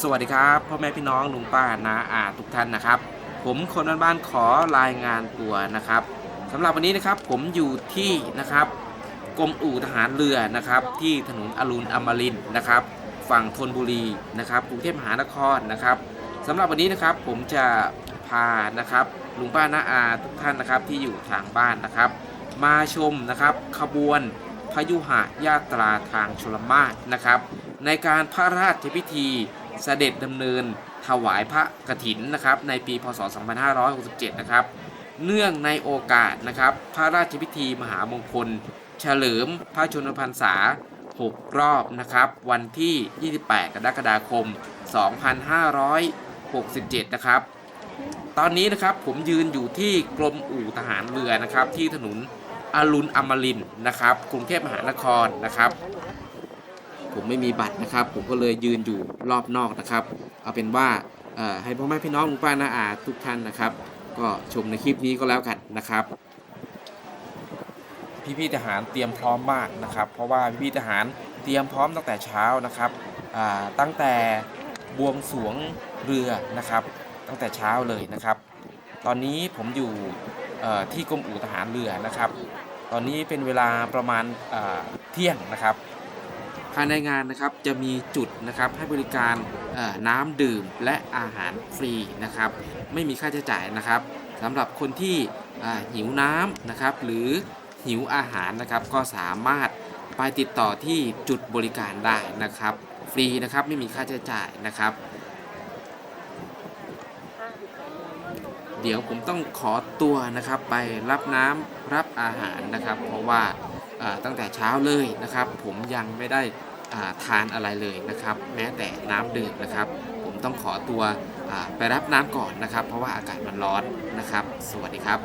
สวัสดีครับพ่อแม่พี่น้องลุงป้านาอาทุกท่านนะครับ ผมคนบ้านๆขอรายงานตัวนะครับสำหรับวันนี้นะครับผมอยู่ที่นะครับกรมอู่ทหารเรือนะครับ ที่ถนนอรุณอมรินนะครับ ฝั่งธนบุรีนะครับกรุงเทพมหานครนะครับสำหรับวันนี้นะครับผมจะพานะครับลุงป้านาอาทุกท่านนะครับที่อยู่ทางบ้านนะครับ มาชมนะครับขบวนพยุหะยาตราทางชลมาศนะครับ ในการพระราชพิธี เสด็จดำเนินถวายพระกฐินนะครับในปีพศ 2567 นะครับ เนื่องในโอกาสนะครับพระราชพิธีมหามงคล เฉลิมพระชนมพรรษา 6 รอบนะครับวันที่ 28 กรกฎาคม 2567 นะครับ ตอนนี้นะครับผมยืนอยู่ที่กรมอู่ทหารเรือนะครับที่ถนนอรุณอมรินทร์นะครับกรุงเทพมหานครนะครับ ผมไม่มีบัตรนะครับ ผมก็เลยยืนอยู่รอบนอกนะครับ เอาเป็นว่าให้พ่อแม่พี่น้องลุงป้าน้าอาทุกท่านนะครับ ก็ชมในคลิปนี้ก็แล้วกันนะครับ พี่ๆทหารเตรียมพร้อมมากนะครับ เพราะว่าพี่ๆทหารเตรียมพร้อมตั้งแต่เช้านะครับตั้งแต่บวงสวงเรือนะครับ ตั้งแต่เช้าเลยนะครับ ตอนนี้ผมอยู่ที่กรมอู่ทหารเรือนะครับ ตอนนี้เป็นเวลาประมาณเที่ยงนะครับ ภายในงานนะครับจะมีจุดนะครับให้บริการน้ำดื่มและอาหารฟรีนะครับ ไม่มีค่าใช้จ่ายนะครับสำหรับคนที่หิวน้ำนะครับ หรือหิวอาหารนะครับก็สามารถไปติดต่อที่จุดบริการได้นะครับ ฟรีนะครับไม่มีค่าใช้จ่ายนะครับ เดี๋ยวผมต้องขอตัวนะครับไปรับน้ำรับอาหารนะครับ เพราะว่า ตั้งแต่เช้าเลยนะครับ ผมยังไม่ได้ทานอะไรเลยนะครับ แม้แต่น้ำดื่มนะครับ ผมต้องขอตัวไปรับน้ำก่อนนะครับ เพราะว่าอากาศมันร้อนนะครับ สวัสดีครับ